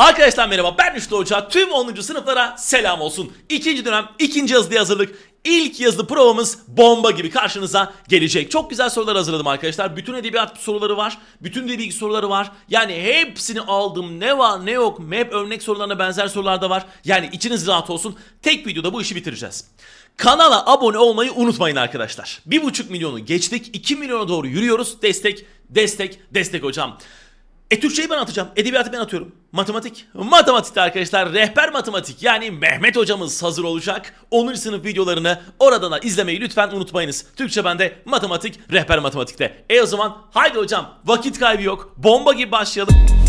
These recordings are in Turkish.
Arkadaşlar merhaba ben Rüştü Hoca. Tüm 10. sınıflara selam olsun. İkinci dönem ikinci yazılı hazırlık. İlk yazılı provamız bomba gibi karşınıza gelecek. Çok güzel sorular hazırladım arkadaşlar. Bütün edebiyat soruları var. Bütün dil bilgi soruları var. Yani hepsini aldım. Ne var ne yok. Hep örnek sorularına benzer sorular da var. Yani içiniz rahat olsun. Tek videoda bu işi bitireceğiz. Kanala abone olmayı unutmayın arkadaşlar. 1,5 milyonu geçtik. 2 milyona doğru yürüyoruz. Destek, destek, destek hocam. E Türkçeyi ben atacağım. Edebiyatı ben atıyorum. Matematik. Matematikte arkadaşlar rehber matematik yani Mehmet hocamız hazır olacak. 10. sınıf videolarını oradan da izlemeyi lütfen unutmayınız. Türkçe bende, matematik, rehber matematikte. E o zaman haydi hocam vakit kaybı yok. Bomba gibi başlayalım.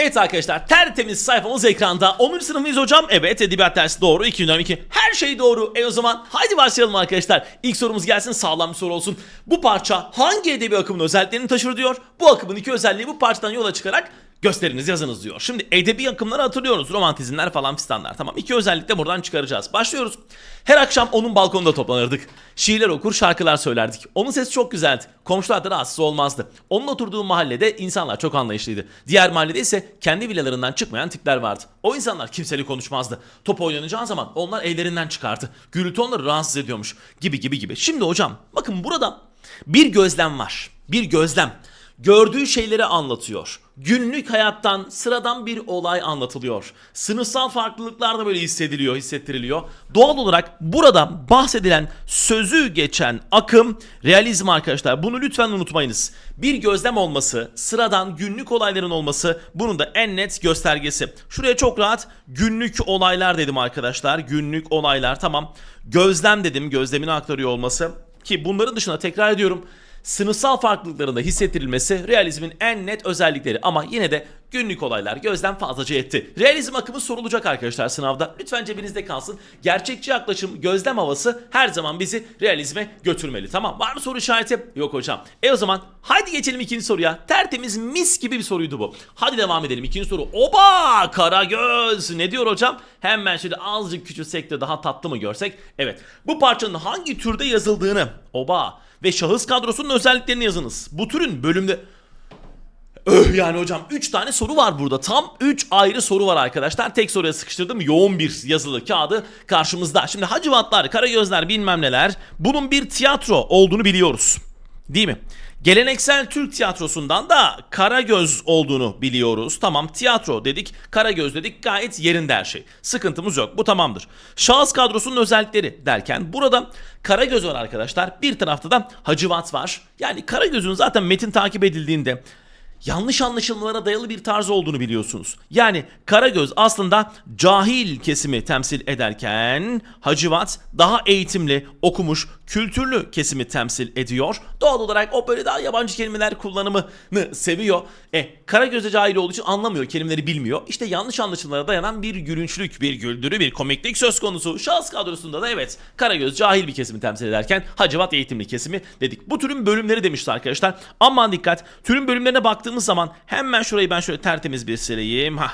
Evet arkadaşlar tertemiz sayfamız ekranda. 10. sınıfımız hocam. Evet edebiyat dersi doğru. 2 dönem 2. Her şey doğru. E o zaman haydi başlayalım arkadaşlar. İlk sorumuz gelsin sağlam bir soru olsun. Bu parça hangi edebi akımın özelliklerini taşır diyor. Bu akımın iki özelliği bu parçadan yola çıkarak gösteriniz yazınız diyor. Şimdi edebi akımları hatırlıyoruz. Romantizmler falan fistanlar. Tamam iki özellik de buradan çıkaracağız. Başlıyoruz. Her akşam onun balkonunda toplanırdık. Şiirler okur, şarkılar söylerdik. Onun sesi çok güzeldi. Komşular da rahatsız olmazdı. Onun oturduğu mahallede insanlar çok anlayışlıydı. Diğer mahallede ise kendi villalarından çıkmayan tipler vardı. O insanlar kimseyle konuşmazdı. Top oynanacağı zaman onlar evlerinden çıkardı. Gürültü onları rahatsız ediyormuş. Gibi gibi gibi. Şimdi hocam bakın burada bir gözlem var. Bir gözlem gördüğü şeyleri anlatıyor. Günlük hayattan sıradan bir olay anlatılıyor. Sınıfsal farklılıklar da böyle hissediliyor, hissettiriliyor. Doğal olarak burada bahsedilen sözü geçen akım realizm arkadaşlar. Bunu lütfen unutmayınız. Bir gözlem olması, sıradan günlük olayların olması bunun da en net göstergesi. Şuraya çok rahat günlük olaylar dedim arkadaşlar. Günlük olaylar tamam. Gözlem dedim, gözlemini aktarıyor olması. Ki bunların dışında tekrar ediyorum sınıfsal farklılıkların da hissettirilmesi realizmin en net özellikleri. Ama yine de günlük olaylar gözden fazlaca etti. Realizm akımı sorulacak arkadaşlar sınavda. Lütfen cebinizde kalsın. Gerçekçi yaklaşım, gözlem havası her zaman bizi realizme götürmeli. Tamam var mı soru işareti? Yok hocam. E o zaman haydi geçelim ikinci soruya. Tertemiz mis gibi bir soruydu bu. Hadi devam edelim ikinci soru. Oba Karagöz ne diyor hocam? Hemen şöyle azıcık küçülsek de daha tatlı mı görsek? Evet bu parçanın hangi türde yazıldığını oba ve şahıs kadrosunun özelliklerini yazınız. Bu türün bölümde... Öh yani hocam 3 tane soru var burada. Tam 3 ayrı soru var arkadaşlar. Tek soruya sıkıştırdım. Yoğun bir yazılı kağıdı karşımızda. Şimdi Hacivatlar, Karagözler bilmem neler. Bunun bir tiyatro olduğunu biliyoruz. Değil mi? Geleneksel Türk tiyatrosundan da Karagöz olduğunu biliyoruz. Tamam tiyatro dedik, Karagöz dedik gayet yerinde her şey. Sıkıntımız yok bu tamamdır. Şahıs kadrosunun özellikleri derken burada Karagöz var arkadaşlar. Bir tarafta da Hacivat var. Yani Karagöz'ün zaten metin takip edildiğinde yanlış anlaşılmalara dayalı bir tarz olduğunu biliyorsunuz. Yani Karagöz aslında cahil kesimi temsil ederken Hacivat daha eğitimli, okumuş, kültürlü kesimi temsil ediyor. Doğal olarak o böyle daha yabancı kelimeler kullanımını seviyor. E Karagöz de cahil olduğu için anlamıyor, kelimeleri bilmiyor. İşte yanlış anlaşılmalara dayanan bir gülünçlük, bir güldürü, bir komiklik söz konusu. Şahıs kadrosunda da evet Karagöz cahil bir kesimi temsil ederken Hacivat eğitimli kesimi dedik. Bu türün bölümleri demişti arkadaşlar. Aman dikkat. Türün bölümlerine baktığımız zaman hemen şurayı ben şöyle tertemiz bir sileyim. Hah.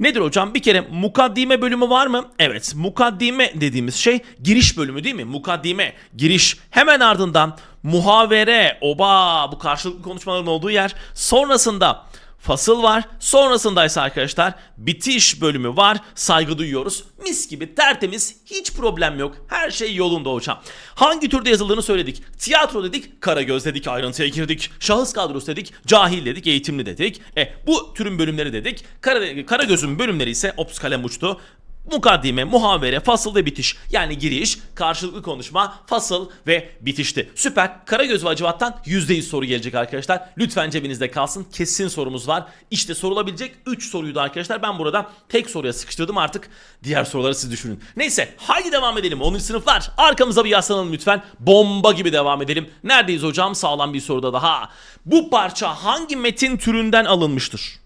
Nedir hocam? Bir kere mukaddime bölümü var mı? Evet. Mukaddime dediğimiz şey giriş bölümü değil mi? Mukaddime, giriş. Hemen ardından muhavere, oba bu karşılıklı konuşmaların olduğu yer. Sonrasında fasıl var. Sonrasında ise arkadaşlar bitiş bölümü var. Saygı duyuyoruz. Mis gibi tertemiz. Hiç problem yok. Her şey yolunda hocam. Hangi türde yazıldığını söyledik. Tiyatro dedik. Karagöz dedik. Ayrıntıya girdik. Şahıs kadrosu dedik. Cahil dedik. Eğitimli dedik. E bu türün bölümleri dedik. Kara, Karagöz'ün bölümleri ise ops kalem uçtu. Mukaddime, muhavere, fasıl ve bitiş. Yani giriş, karşılıklı konuşma, fasıl ve bitişti. Süper. Karagöz ve Acıvat'tan %100 soru gelecek arkadaşlar. Lütfen cebinizde kalsın. Kesin sorumuz var. İşte sorulabilecek 3 soruydu arkadaşlar. Ben burada tek soruya sıkıştırdım artık. Diğer soruları siz düşünün. Neyse haydi devam edelim. 10. sınıflar arkamıza bir yaslanalım lütfen. Bomba gibi devam edelim. Neredeyiz hocam? Sağlam bir soruda daha. Bu parça hangi metin türünden alınmıştır?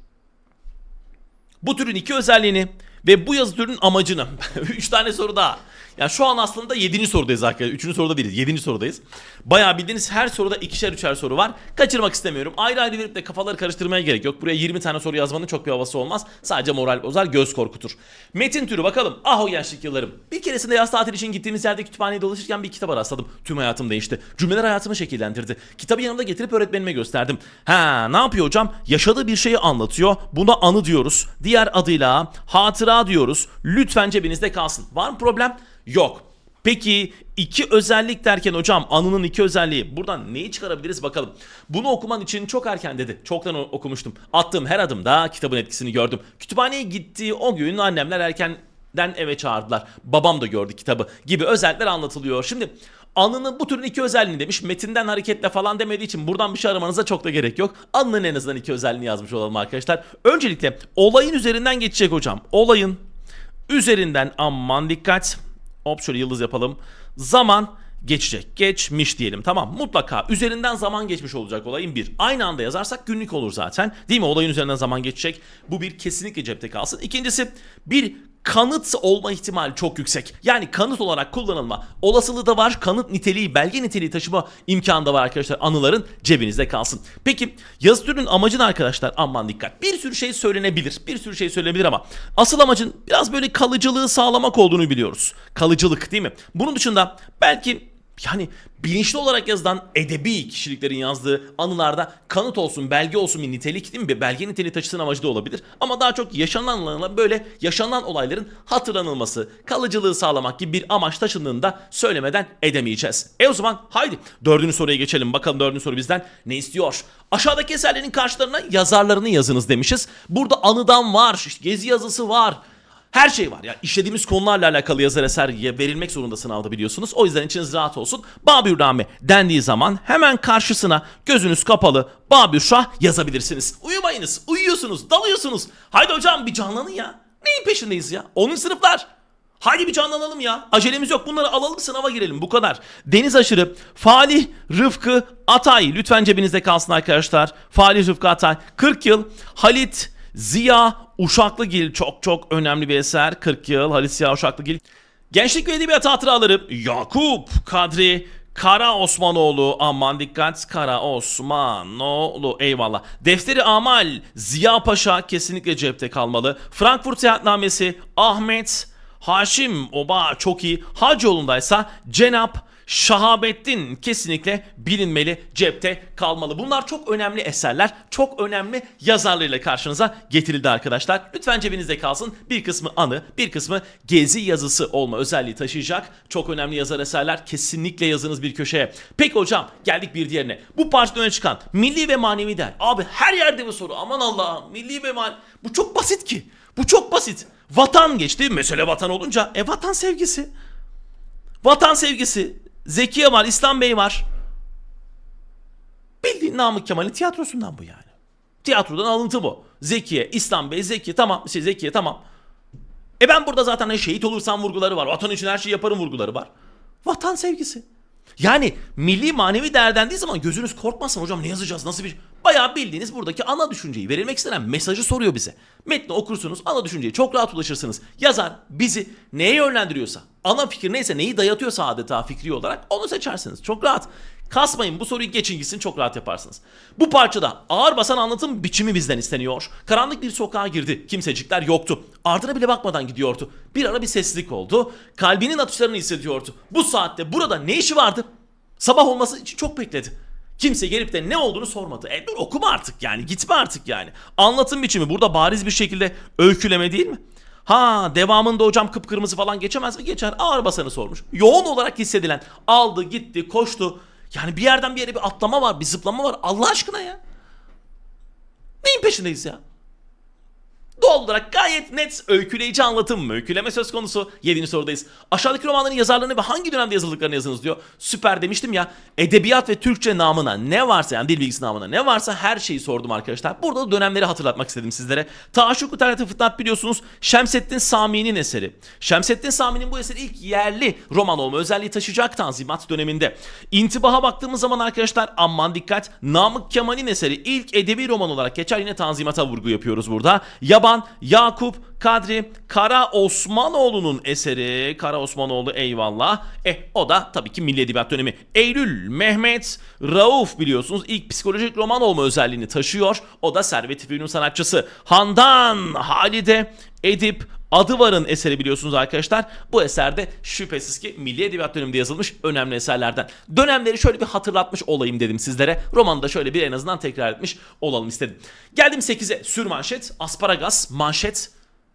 Bu türün iki özelliğini ve bu yazı türünün amacını. 3 tane soru daha. Yani şu an aslında 7. sorudayız arkadaşlar. 3. soruda değiliz. 7. sorudayız. Bayağı bildiğiniz her soruda ikişer üçer soru var. Kaçırmak istemiyorum. Ayrı ayrı verip de kafaları karıştırmaya gerek yok. Buraya 20 tane soru yazmanın çok bir havası olmaz. Sadece moral bozar, göz korkutur. Metin türü bakalım. Ah o gençlik yıllarım. Bir keresinde yaz tatil için gittiğimiz yerde kütüphaneye dolaşırken bir kitaba rastladım. Tüm hayatım değişti. Cümleler hayatımı şekillendirdi. Kitabı yanımda getirip öğretmenime gösterdim. Ha ne yapıyor hocam? Yaşadığı bir şeyi anlatıyor. Buna anı diyoruz. Diğer adıyla hatıra diyoruz. Lütfen cebinizde kalsın. Var mı problem? Yok. Peki iki özellik derken hocam anının iki özelliği buradan neyi çıkarabiliriz bakalım. Bunu okuman için çok erken dedi. Çoktan okumuştum. Attığım her adımda kitabın etkisini gördüm. Kütüphaneye gittiği o gün annemler erkenden eve çağırdılar. Babam da gördü kitabı gibi özellikler anlatılıyor. Şimdi Anının bu türün iki özelliğini demiş. Metinden hareketle falan demediği için buradan bir şey aramanıza çok da gerek yok. Anının en azından iki özelliğini yazmış olalım arkadaşlar. Öncelikle olayın üzerinden geçecek hocam. Olayın üzerinden aman dikkat. Hop şöyle yıldız yapalım. Zaman geçecek. Geçmiş diyelim. Tamam mutlaka üzerinden zaman geçmiş olacak olayın bir. Aynı anda yazarsak günlük olur zaten. Değil mi? Olayın üzerinden zaman geçecek. Bu bir kesinlikle cepte kalsın. İkincisi bir kanıt olma ihtimali çok yüksek. Yani kanıt olarak kullanılma olasılığı da var. Kanıt niteliği, belge niteliği taşıma imkanı da var arkadaşlar. Anıların cebinizde kalsın. Peki yazı türünün amacın arkadaşlar aman dikkat. Bir sürü şey söylenebilir. Bir sürü şey söylenebilir ama asıl amacın biraz böyle kalıcılığı sağlamak olduğunu biliyoruz. Kalıcılık değil mi? Bunun dışında belki yani bilinçli olarak yazılan edebi kişiliklerin yazdığı anılarda kanıt olsun, belge olsun bir nitelik değil mi? Belge niteliği taşısın amacı da olabilir. Ama daha çok yaşananlarla böyle yaşanan olayların hatırlanılması, kalıcılığı sağlamak gibi bir amaç taşındığında söylemeden edemeyeceğiz. E o zaman haydi dördüncü soruya geçelim. Bakalım dördüncü soru bizden ne istiyor? Aşağıdaki eserlerin karşılarına yazarlarını yazınız demişiz. Burada anıdan var, gezi yazısı var. Her şey var ya. işlediğimiz konularla alakalı yazar eser verilmek zorunda sınavda biliyorsunuz. O yüzden içiniz rahat olsun. Babürname dendiği zaman hemen karşısına gözünüz kapalı Babürşah yazabilirsiniz. Uyumayınız. Uyuyorsunuz. Dalıyorsunuz. Haydi hocam bir canlanın ya. Neyin peşindeyiz ya? 10. sınıflar. Haydi bir canlanalım ya. Acelemiz yok. Bunları alalım sınava girelim. Bu kadar. Deniz aşırı. Falih Rıfkı Atay. Lütfen cebinizde kalsın arkadaşlar. Falih Rıfkı Atay. 40 yıl. Halit Ziya Uşaklıgil çok çok önemli bir eser. 40 yıl Halit Ziya Uşaklıgil. Gençlik ve Edebiyat Hatıraları Yakup Kadri Kara Osmanoğlu aman dikkat Kara Osmanoğlu eyvallah. Defteri Amal Ziya Paşa kesinlikle cepte kalmalı. Frankfurt Seyahatnamesi Ahmet Haşim Oba çok iyi. Hacıoğlu'ndaysa Cenap Şahabettin kesinlikle bilinmeli, cepte kalmalı. Bunlar çok önemli eserler, çok önemli yazarlarıyla karşınıza getirildi arkadaşlar. Lütfen cebinizde kalsın. Bir kısmı anı, bir kısmı gezi yazısı olma özelliği taşıyacak. Çok önemli yazar eserler kesinlikle yazınız bir köşeye. Peki hocam geldik bir diğerine. Bu parçada öne çıkan milli ve manevi değer. Abi her yerde bu soru. Aman Allah'ım milli ve manevi. Bu çok basit ki. Bu çok basit. Vatan geçti. Mesele vatan olunca e vatan sevgisi. Vatan sevgisi. Zekiye var, İslam Bey var. Bildiğin Namık Kemal'in tiyatrosundan bu yani. Tiyatrodan alıntı bu. Zekiye, İslam Bey, Zeki tamam. Şey, Zekiye tamam. E ben burada zaten hani şehit olursam vurguları var. Vatan için her şeyi yaparım vurguları var. Vatan sevgisi. Yani milli manevi değer dendiği zaman gözünüz korkmasın hocam ne yazacağız nasıl bir... Bayağı bildiğiniz buradaki ana düşünceyi verilmek istenen mesajı soruyor bize. Metni okursunuz ana düşünceye çok rahat ulaşırsınız. Yazar bizi neye yönlendiriyorsa ana fikir neyse neyi dayatıyorsa adeta fikri olarak onu seçersiniz. Çok rahat. Kasmayın bu soruyu geçin gitsin çok rahat yaparsınız. Bu parçada ağır basan anlatım biçimi bizden isteniyor. Karanlık bir sokağa girdi. Kimsecikler yoktu. Ardına bile bakmadan gidiyordu. Bir ara bir sessizlik oldu. Kalbinin atışlarını hissediyordu. Bu saatte burada ne işi vardı? Sabah olması için çok bekledi. Kimse gelip de ne olduğunu sormadı. E dur okuma artık yani gitme artık yani. Anlatım biçimi burada bariz bir şekilde öyküleme değil mi? Ha devamında hocam kıpkırmızı falan geçemez mi? Geçer. Ağır basanı sormuş. Yoğun olarak hissedilen aldı gitti koştu. Yani bir yerden bir yere bir atlama var bir zıplama var Allah aşkına ya. Neyin peşindeyiz ya? Doğal olarak gayet net öyküleyici anlatım, öyküleme söz konusu. 7. sorudayız. Aşağıdaki romanların yazarlarını ve hangi dönemde yazıldıklarını yazınız diyor. Süper demiştim ya. Edebiyat ve Türkçe namına ne varsa yani dil bilgisi namına ne varsa her şeyi sordum arkadaşlar. Burada da dönemleri hatırlatmak istedim sizlere. Taşuk Alternatif Fıtnat biliyorsunuz Şemsettin Sami'nin eseri. Şemsettin Sami'nin bu eseri ilk yerli roman olma özelliği taşıyacak Tanzimat döneminde. İntibaha baktığımız zaman arkadaşlar aman dikkat Namık Kemal'in eseri ilk edebi roman olarak geçer yine Tanzimat'a vurgu yapıyoruz burada. Yaban Osman Yakup Kadri Kara Osmanoğlu'nun eseri. Kara Osmanoğlu eyvallah. Eh o da tabii ki Milli Edebiyat dönemi. Eylül Mehmet Rauf biliyorsunuz ilk psikolojik roman olma özelliğini taşıyor. O da Servet Fünun sanatçısı. Handan Halide Edip Adıvar'ın eseri biliyorsunuz arkadaşlar. Bu eserde şüphesiz ki Milli Edebiyat döneminde yazılmış önemli eserlerden. Dönemleri şöyle bir hatırlatmış olayım dedim sizlere. Romanı da şöyle bir en azından tekrar etmiş olalım istedim. Geldim 8'e sür manşet, asparagas, manşet,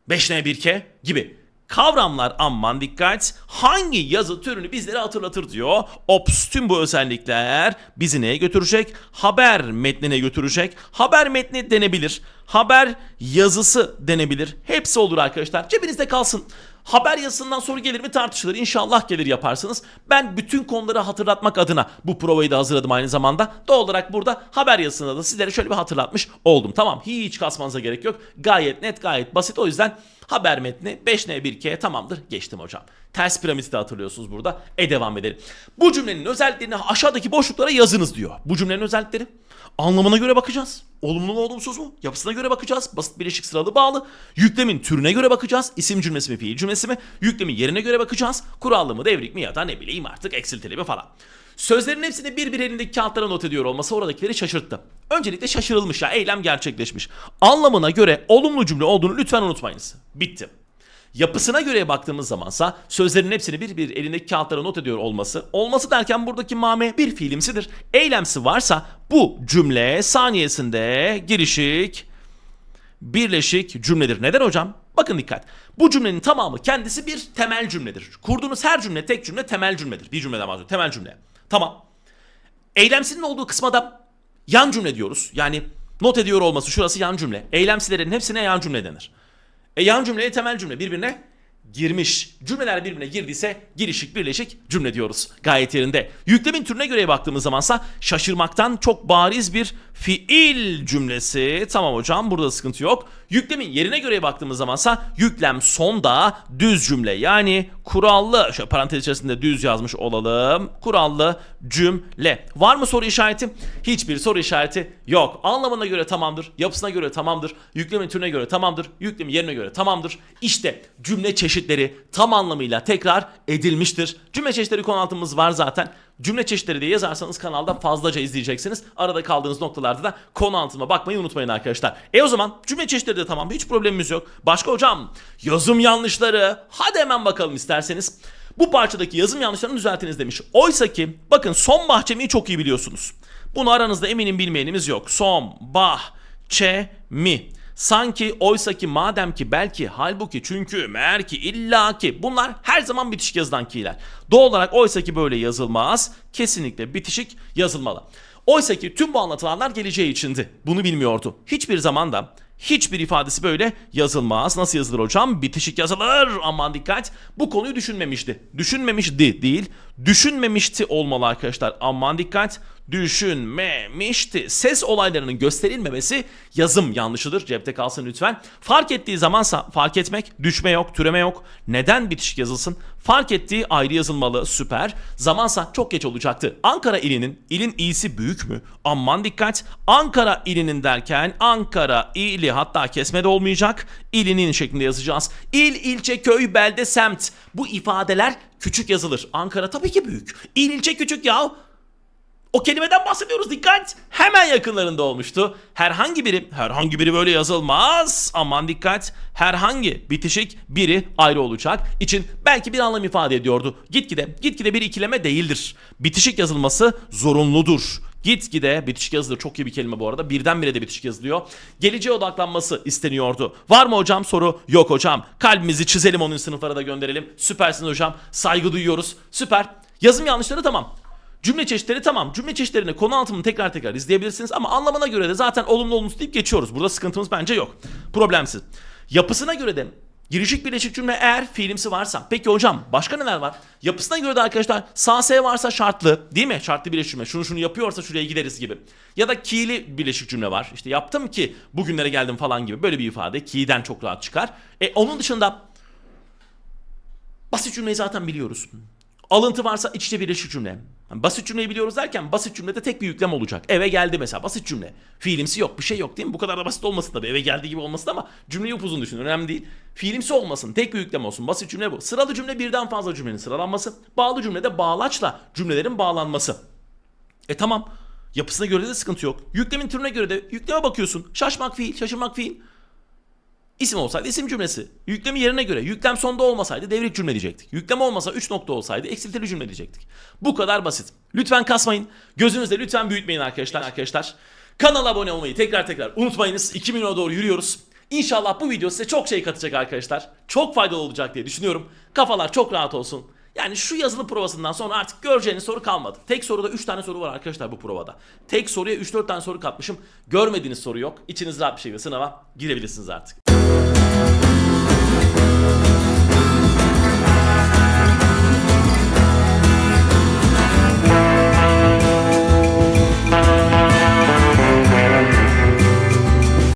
5N1K gibi. Kavramlar aman dikkat hangi yazı türünü bizlere hatırlatır diyor. Ops tüm bu özellikler bizi neye götürecek? Haber metnine götürecek. Haber metni denebilir. Haber yazısı denebilir. Hepsi olur arkadaşlar. Cebinizde kalsın. Haber yazısından soru gelir mi tartışılır. İnşallah gelir yaparsınız. Ben bütün konuları hatırlatmak adına bu provayı da hazırladım aynı zamanda. Doğal olarak burada haber yazısında da sizlere şöyle bir hatırlatmış oldum. Tamam hiç kasmanıza gerek yok. Gayet net gayet basit. O yüzden haber metni 5N1K tamamdır. Geçtim hocam. Ters piramidi de hatırlıyorsunuz burada. E devam edelim. Bu cümlenin özelliklerini aşağıdaki boşluklara yazınız diyor. Bu cümlenin özellikleri anlamına göre bakacağız. Olumlu mu olumsuz mu? Yapısına göre bakacağız. Basit bileşik sıralı bağlı. Yüklemin türüne göre bakacağız. İsim cümlesi mi fiil cümlesi mi? Yüklemin yerine göre bakacağız. Kurallı mı devrik mi ya da ne bileyim artık eksiltili mi falan. Sözlerin hepsini bir bir elindeki kağıtlara not ediyor olması oradakileri şaşırttı. Öncelikle şaşırılmış ya eylem gerçekleşmiş. Anlamına göre olumlu cümle olduğunu lütfen unutmayınız. Bitti. Yapısına göre baktığımız zamansa sözlerin hepsini bir bir elindeki kağıtlara not ediyor olması. Olması derken buradaki mame bir fiilimsidir. Eylemsi varsa bu cümle saniyesinde girişik, birleşik cümledir. Neden hocam? Bakın dikkat. Bu cümlenin tamamı kendisi bir temel cümledir. Kurduğunuz her cümle tek cümle temel cümledir. Bir cümleden bahsediyorum. Temel cümle. Tamam. Eylemsinin olduğu kısma da yan cümle diyoruz. Yani not ediyor olması şurası yan cümle. Eylemsilerin hepsine yan cümle denir. E yan cümleye temel cümle birbirine girmiş. Cümleler birbirine girdiyse girişik birleşik cümle diyoruz. Gayet yerinde. Yüklemin türüne göre baktığımız zamansa şaşırmaktan çok bariz bir fiil cümlesi. Tamam hocam burada sıkıntı yok. Yüklemin yerine göre baktığımız zamansa yüklem sonda düz cümle yani kurallı şöyle parantez içerisinde düz yazmış olalım. Kurallı cümle. Var mı soru işareti? Hiçbir soru işareti yok. Anlamına göre tamamdır. Yapısına göre tamamdır. Yüklemin türüne göre tamamdır. Yüklemin yerine göre tamamdır. İşte cümle çeşitleri tam anlamıyla tekrar edilmiştir. Cümle çeşitleri konu altımız var zaten. Cümle çeşitleri diye yazarsanız kanalda fazlaca izleyeceksiniz. Arada kaldığınız noktalarda da konu altıma bakmayı unutmayın arkadaşlar. E o zaman cümle çeşitleri de tamam hiç problemimiz yok. Başka hocam yazım yanlışları hadi hemen bakalım isterseniz. Bu parçadaki yazım yanlışlarını düzeltiniz demiş. Oysa ki bakın son bahçemeyi çok iyi biliyorsunuz. Bunu aranızda eminim bilmeyenimiz yok. Son, bah, çe, mi. Sanki, oysa ki, madem ki, belki, halbuki, çünkü, meğer ki, illa ki bunlar her zaman bitişik yazılan ki'ler. Doğal olarak oysa ki böyle yazılmaz. Kesinlikle bitişik yazılmalı. Oysa ki tüm bu anlatılanlar geleceği içindi. Bunu bilmiyordu. Hiçbir zaman da hiçbir ifadesi böyle yazılmaz. Nasıl yazılır hocam? Bitişik yazılır. Aman dikkat. Bu konuyu düşünmemişti. Düşünmemişti değil. Düşünmemişti olmalı arkadaşlar. Aman dikkat. Düşünmemişti. Ses olaylarının gösterilmemesi yazım yanlışıdır. Cepte kalsın lütfen. Fark ettiği zamansa fark etmek, düşme yok, türeme yok. Neden bitişik yazılsın? Fark ettiği ayrı yazılmalı. Süper. Zamansa çok geç olacaktı. Ankara ilinin, ilin iyisi büyük mü? Aman dikkat. Ankara ilinin derken Ankara ili hatta kesme de olmayacak. İlinin şeklinde yazacağız. İl, ilçe, köy, belde, semt. Bu ifadeler küçük yazılır. Ankara tabii ki büyük. İl, ilçe küçük ya. O kelimeden bahsediyoruz dikkat. Hemen yakınlarında olmuştu. Herhangi biri, herhangi biri böyle yazılmaz. Aman dikkat. Herhangi bitişik biri ayrı olacak. için belki bir anlam ifade ediyordu. Gitgide, gitgide bir ikileme değildir. Bitişik yazılması zorunludur. Gitgide bitişik yazılır. Çok iyi bir kelime bu arada. Birdenbire de bitişik yazılıyor. Geleceğe odaklanması isteniyordu. Var mı hocam soru? Yok hocam. Kalbimizi çizelim onun sınıflara da gönderelim. Süpersiniz hocam. Saygı duyuyoruz. Süper. Yazım yanlışları tamam. Cümle çeşitleri tamam. Cümle çeşitlerini konu altını tekrar tekrar izleyebilirsiniz ama anlamına göre de zaten olumlu olumsuz deyip geçiyoruz. Burada sıkıntımız bence yok. Problemsiz. Yapısına göre de girişik birleşik cümle eğer fiilimsi varsa. Peki hocam başka neler var? Yapısına göre de arkadaşlar sağ S varsa şartlı değil mi? Şartlı birleşik cümle. Şunu şunu yapıyorsa şuraya gideriz gibi. Ya da ki'li birleşik cümle var. İşte yaptım ki bugünlere geldim falan gibi. Böyle bir ifade ki'den çok rahat çıkar. E onun dışında basit cümleyi zaten biliyoruz. Alıntı varsa iç içe birleşik cümle. Yani basit cümleyi biliyoruz derken basit cümlede tek bir yüklem olacak. Eve geldi mesela basit cümle. Fiilimsi yok bir şey yok değil mi? Bu kadar da basit olmasın tabii. Eve geldiği gibi olmasın ama cümleyi upuzun düşün. Önemli değil. Fiilimsi olmasın. Tek bir yüklem olsun. Basit cümle bu. Sıralı cümle birden fazla cümlenin sıralanması. Bağlı cümlede bağlaçla cümlelerin bağlanması. E tamam. Yapısına göre de sıkıntı yok. Yüklemin türüne göre de yükleme bakıyorsun. Şaşmak fiil, şaşırmak fiil. İsim olsaydı isim cümlesi. Yüklemi yerine göre. Yüklem sonda olmasaydı devrik cümle diyecektik. Yüklem olmasa 3 nokta olsaydı eksiltili cümle diyecektik. Bu kadar basit. Lütfen kasmayın. Gözünüzde lütfen büyütmeyin arkadaşlar. Arkadaşlar kanala abone olmayı tekrar tekrar unutmayınız. 2 milyona doğru yürüyoruz. İnşallah bu video size çok şey katacak arkadaşlar. Çok faydalı olacak diye düşünüyorum. Kafalar çok rahat olsun. Yani şu yazılı provasından sonra artık göreceğiniz soru kalmadı. Tek soruda 3 tane soru var arkadaşlar bu provada. Tek soruya 3-4 tane soru katmışım. Görmediğiniz soru yok. İçiniz rahat bir şekilde sınava girebilirsiniz artık. Thank you.